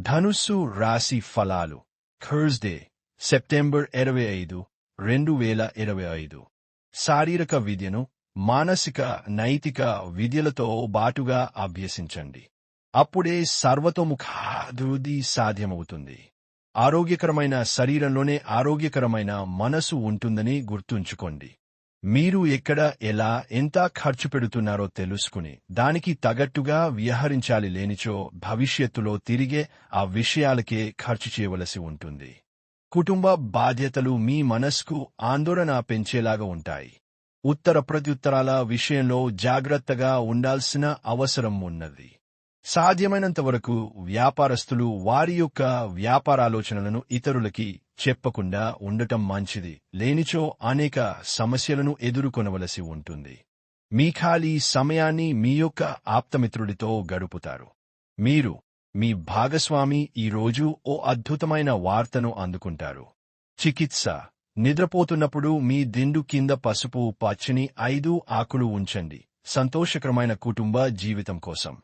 ధనుస్సు రాశి ఫలాలు. థర్స్డే సెప్టెంబర్ ఇరవై ఐదు రెండు వేల ఇరవై ఐదు. శారీరక విద్యను మానసిక నైతిక విద్యలతో బాటుగా అభ్యసించండి. అప్పుడే సర్వతోముఖాభివృద్ధి సాధ్యమవుతుంది. ఆరోగ్యకరమైన శరీరంలోనే ఆరోగ్యకరమైన మనసు ఉంటుందని గుర్తుంచుకోండి. మీరు ఎక్కడ ఎలా ఎంత ఖర్చు పెడుతున్నారో తెలుసుకుని దానికి తగట్టుగా వ్యవహరించాలి లేనిచో భవిష్యత్తులో తిరిగే ఆ విషయాలకే ఖర్చు చేయవలసి ఉంటుంది. కుటుంబ బాధ్యతలు మీ మనస్కు ఆందోళన పెంచేలాగా ఉంటాయి. ఉత్తర ప్రత్యుత్తరాల విషయంలో జాగ్రత్తగా ఉండాల్సిన అవసరం ఉన్నది. సాధ్యమైనంత వరకు వ్యాపారస్తులు వారి యొక్క వ్యాపారాలోచనలను ఇతరులకి చెప్పకుండా ఉండటం మంచిది. లేనిచో అనేక సమస్యలను ఎదుర్కొనవలసి ఉంటుంది. మీ ఖాళీ సమయాన్ని మీ యొక్క ఆప్తమిత్రుడితో గడుపుతారు. మీరు మీ భాగస్వామి ఈరోజు ఓ అద్భుతమైన వార్తను అందుకుంటారు. చికిత్స. నిద్రపోతున్నప్పుడు మీ దిండు కింద పసుపు పచ్చని ఐదు ఆకులు ఉంచండి. సంతోషకరమైన కుటుంబ జీవితం కోసం.